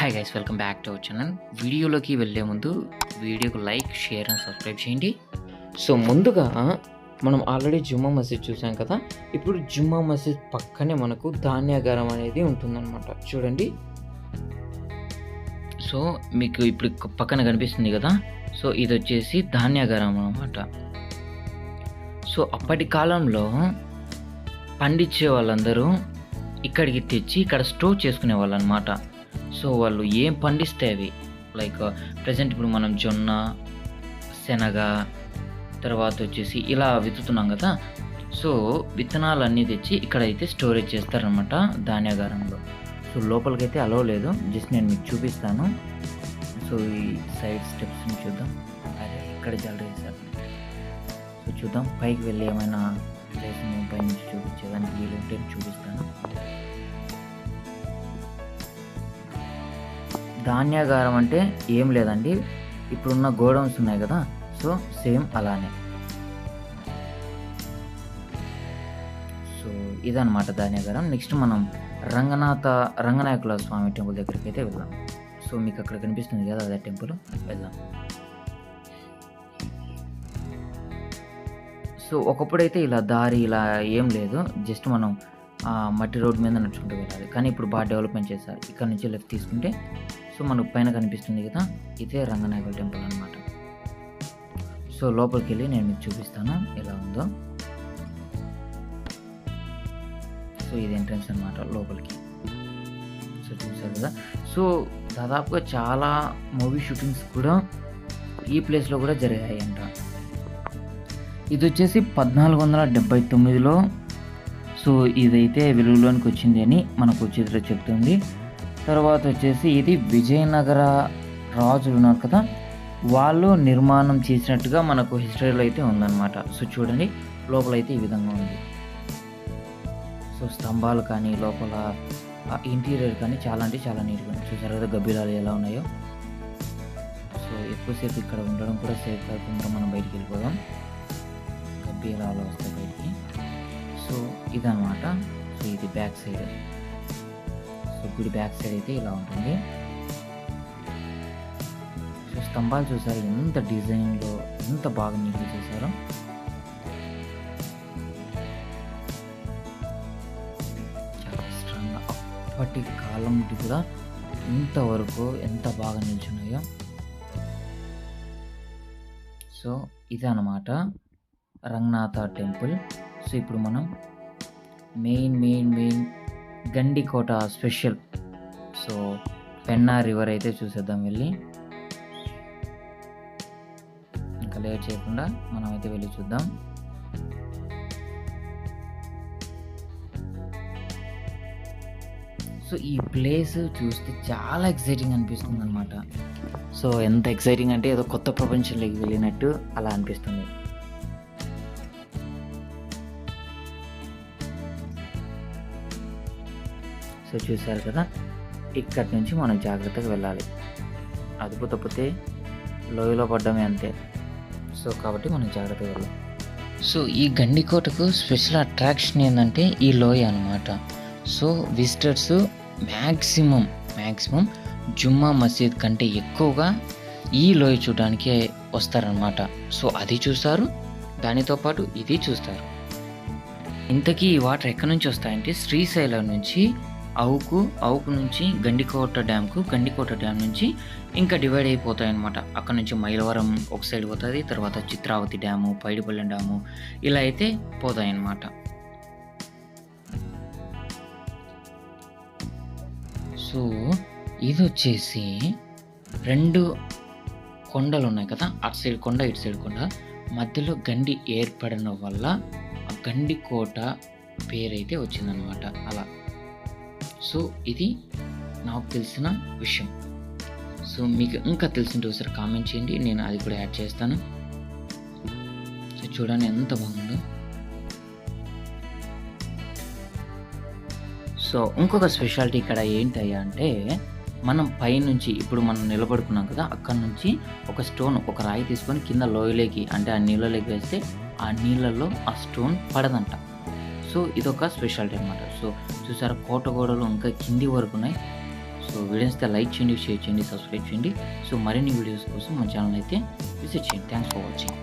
Hi guys welcome back to our channel వీడియోలోకి వెళ్ళే ముందు వీడియోకి లైక్ షేర్ అండ్ సబ్స్క్రైబ్ చేయండి సో ముందుగా మనం ఆల్రెడీ జుమ్మా మసీద్ చూసాం కదా ఇప్పుడు జుమ్మా మసీద్ పక్కనే మనకు ధాన్యాగారం అనేది ఉంటుందన్నమాట చూడండి సో మీకు ఇప్పుడు పక్కన కనిపిస్తుంది కదా సో ఇది వచ్చేసి ధాన్యాగారం అనమాట సో అప్పటి కాలంలో పండించే వాళ్ళందరూ ఇక్కడికి తెచ్చి ఇక్కడ స్టోర్ చేసుకునే వాళ్ళు అనమాట సో వాళ్ళు ఏం పండిస్తే అవి? లైక్ ప్రజెంట్ ఇప్పుడు మనం జొన్న శనగ తర్వాత వచ్చేసి ఇలా విత్తుతున్నాం కదా? సో విత్తనాలు అన్నీ తెచ్చి ఇక్కడ అయితే స్టోరేజ్ చేస్తారనమాట ధాన్యాగారంలో. సో లోపలికైతే అలవ్ లేదు. జస్ట్ నేను మీకు చూపిస్తాను. సో ఈ సైడ్ స్టెప్స్ని చూద్దాం. అదే ఇక్కడ జల్ వేశారు. సో చూద్దాం. పైకి వెళ్ళి ఏమైనా ప్లేస్ పైనుంచి చూపించేదానికి వీలుంటే చూపిస్తాను. ధాన్యాగారం అంటే ఏం లేదండి. ఇప్పుడున్న గోడౌన్స్ ఉన్నాయి కదా సో సేమ్ అలానే. సో ఇదనమాట ధాన్యాగారం. నెక్స్ట్ మనం రంగనాథ రంగనాయకుల స్వామి టెంపుల్ దగ్గరికి అయితే వెళ్దాం. సో మీకు అక్కడ కనిపిస్తుంది కదా అదే టెంపుల్ వెళ్దాం. సో ఒకప్పుడైతే ఇలా దారి ఇలా ఏం లేదు. జస్ట్ మనం ఆ మట్టి రోడ్ మీద నడుచుకుంటూ వెళ్ళాలి. కానీ ఇప్పుడు బాగా డెవలప్మెంట్ చేశారు. ఇక్కడ నుంచి లెఫ్ట్ తీసుకుంటే సో మనకు పైన కనిపిస్తుంది కదా ఇదే రంగనాయకుల టెంపుల్ అనమాట సో లోపలికి వెళ్ళి నేను మీకు చూపిస్తాను ఎలా ఉందో. సో ఇది ఎంట్రన్స్ అనమాట లోపలికి. సో చూసారు కదా. సో దాదాపుగా చాలా మూవీ షూటింగ్స్ కూడా ఈ ప్లేస్లో కూడా జరిగాయి అంట ఇది వచ్చేసి పద్నాలుగు వందల డెబ్బై తొమ్మిదిలో సో ఇదైతే వెలుగులోనికి వచ్చింది అని మనకు చరిత్ర చెప్తుంది. తర్వాత వచ్చేసి ఇది విజయనగర రాజులు ఉన్నారు కదా వాళ్ళు నిర్మాణం చేసినట్టుగా మనకు హిస్టరీలో అయితే ఉందన్నమాట. సో చూడండి లోపల అయితే ఈ విధంగా ఉంది. సో స్తంభాలు కానీ లోపల ఇంటీరియర్ కానీ చాలా అంటే చాలా నీట్గా ఉంది. చూసారు కదా గబ్బిలాలు ఎలా ఉన్నాయో. సో ఎక్కువసేపు ఇక్కడ ఉండడం కూడా సేఫ్ కాకుండా మనం బయటికి వెళ్ళిపోదాం. గబ్బిలాలు వస్తాయి ఇదనమాట సో ఇది బ్యాక్ సైడ్. సో గుడి బ్యాక్ సైడ్ అయితే ఇలా ఉంటుంది. సో స్తంభాలు చూసారు ఎంత డిజైన్లో ఎంత బాగా నీళ్ళు చేశారో. చాలా అప్పటి కాలం కూడా ఇంతవరకు ఎంత బాగా నిల్చున్నాయో. సో ఇదనమాట రంగనాథ టెంపుల్. సో ఇప్పుడు మనం main main main Gandikota special. So Penna river అయితే చూసేద్దాం వెళ్ళి. ఇంకా లేట్ చేయకుండా మనం అయితే వెళ్ళి చూద్దాం. సో ఈ ప్లేస్ చూస్తే చాలా ఎక్సైటింగ్ అనిపిస్తుంది అనమాట సో ఎంత ఎక్సైటింగ్ అంటే ఏదో కొత్త ప్రపంచంలోకి వెళ్ళినట్టు అలా అనిపిస్తుంది. సో చూసారు కదా ఇక్కడి నుంచి మనం జాగ్రత్తగా వెళ్ళాలి. అదుపు తప్పితే లోయలో పడ్డమే అంతే. సో కాబట్టి మనం జాగ్రత్తగా వెళ్ళాలి. సో ఈ గండికోటకు స్పెషల్ అట్రాక్షన్ ఏంటంటే ఈ లోయ అనమాట so visitors maximum maximum Jumma Masjid కంటే ఎక్కువగా ఈ లోయ చూడడానికి వస్తారనమాట సో అది చూస్తారు దానితో పాటు ఇది చూస్తారు. ఇంతకీ ఈ వాటర్ ఎక్కడి నుంచి వస్తాయంటే శ్రీశైలం నుంచి అవుకు అవుకు నుంచి గండికోట డ్యామ్కు గండికోట డ్యామ్ నుంచి ఇంకా డివైడ్ అయిపోతాయి అనమాట అక్కడ నుంచి మైలవరం ఒక సైడ్ పోతుంది తర్వాత చిత్రావతి డ్యాము పైడిపల్లెం డ్యాము ఇలా అయితే పోతాయి అన్నమాట సో ఇది వచ్చేసి రెండు కొండలు ఉన్నాయి కదా అటు సైడ్ కొండ ఇటు సైడ్ కొండ. మధ్యలో గండి ఏర్పడడం వల్ల ఆ గండి కోట పేరైతే వచ్చిందనమాట అలా సో ఇది నాకు తెలిసిన విషయం. సో మీకు ఇంకా తెలిసింటే ఒకసారి కామెంట్ చేయండి నేను అది కూడా యాడ్ చేస్తాను. సో చూడండి ఎంత బాగుందో. సో ఇంకొక స్పెషాలిటీ ఇక్కడ ఏంటయ్యా అంటే మనం పైనుంచి ఇప్పుడు మనం నిలబడుకున్నాం కదా అక్కడ నుంచి ఒక స్టోన్ ఒక రాయి తీసుకొని కింద లోయలోకి అంటే ఆ నీళ్ళలోకి వేస్తే ఆ నీళ్ళల్లో ఆ స్టోన్ పడదంట. సో ఇదొక స్పెషాలిటీ అనమాట సో చూసారా కోట గోడలు ఇంకా కింది వరకు ఉన్నాయి. సో వీడియోస్ అయితే లైక్ చేయండి షేర్ చేయండి సబ్స్క్రైబ్ చేయండి. సో మరిన్ని వీడియోస్ కోసం మా ఛానల్ అయితే విజిట్ చేయండి. Thanks for watching